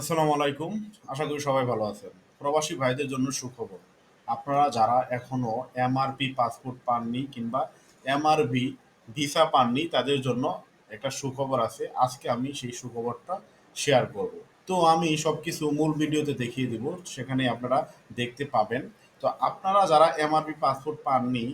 আসসালামু আলাইকুম। আশা করি সবাই ভালো আছেন। প্রবাসী ভাইদের জন্য সুখবর। আপনারা যারা এখনও এমআরপি পাসপোর্ট পাননি কিংবা এমআরবি ভিসা পাননি, তাদের জন্য একটা সুখবর আছে। আজকে আমি সেই সুখবরটা শেয়ার করব। তো আমি সব কিছু মূল ভিডিওতে দেখিয়ে দিব, সেখানে আপনারা দেখতে পাবেন। তো আপনারা যারা এমআরপি পাসপোর্ট পাননি,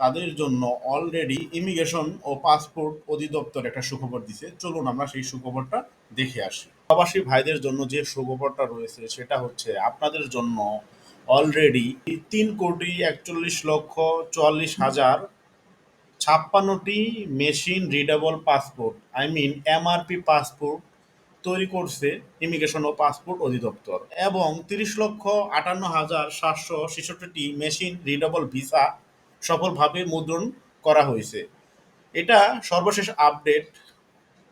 তাদের জন্য অলরেডি ইমিগ্রেশন ও পাসপোর্ট অধিদপ্তর একটা সুখবর দিছে। চলুন আমরা সেই সুখবরটা দেখে আসি। প্রবাসী ভাইদের জন্য যে সুখবরটা রয়েছে, সেটা হচ্ছে আপনাদের জন্য অলরেডি তিন কোটি একচল্লিশ লক্ষ চুয়াল্লিশ হাজার ছাপ্পান্নটি machine readable passport I mean MRP passport তৈরি করছে ইমিগ্রেশন ও পাসপোর্ট অধিদপ্তর এবং তিরিশ লক্ষ আটান্ন হাজার সাতশো ছেষট্টিটি মেশিন রিডেবল ভিসা সফলভাবে মুদ্রণ করা হয়েছে। এটা সর্বশেষ আপডেট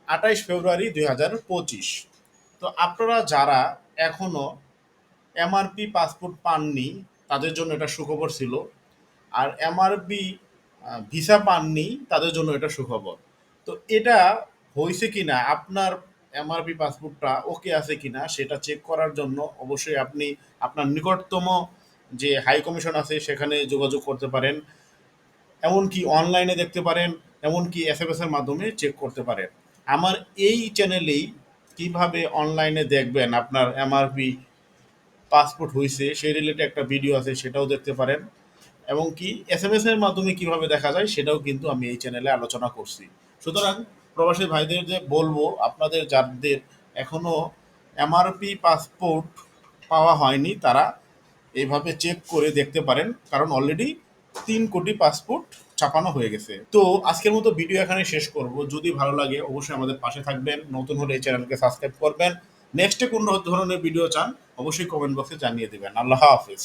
আঠাইশ ফেব্রুয়ারি দুই হাজার পঁচিশ। তো আপনারা যারা এখনও এমআরপি পাসপোর্ট পাননি, তাদের জন্য এটা সুখবর ছিল। আর এমআরপি ভিসা পাননি, তাদের জন্য এটা সুখবর। তো এটা হয়েছে কিনা, আপনার এমআরপি পাসপোর্টটা ওকে আছে কি না সেটা চেক করার জন্য অবশ্যই আপনি আপনার নিকটতম যে হাই কমিশন আছে, সেখানে যোগাযোগ করতে পারেন। এমনকি অনলাইনে দেখতে পারেন, এমনকি এস এম মাধ্যমে চেক করতে পারেন। আমার এই চ্যানেলেই কীভাবে অনলাইনে দেখবেন আপনার এমআরপি পাসপোর্ট হয়েছে সেই রিলেটেড একটা ভিডিও আছে, সেটাও দেখতে পারেন। এবং কি এস এম এর মাধ্যমে কীভাবে দেখা যায়, সেটাও কিন্তু আমি এই চ্যানেলে আলোচনা করছি। সুতরাং প্রবাসী ভাইদের যে বলব, আপনাদের যাদের এখনও এমআরপি পাসপোর্ট পাওয়া হয়নি, তারা এইভাবে চেক করে দেখতে পারেন। কারণ অলরেডি তিন কোটি পাসপোর্ট ছাপানো হয়ে গেছে। তো আজকের মতো ভিডিও এখানে শেষ করব। যদি ভালো লাগে, অবশ্যই আমাদের পাশে থাকবেন। নতুন হলে এই চ্যানেলকে সাবস্ক্রাইব করবেন। নেক্সটে কোন ধরনের ভিডিও চান, অবশ্যই কমেন্ট বক্সে জানিয়ে দেবেন। আল্লাহ হাফিজ।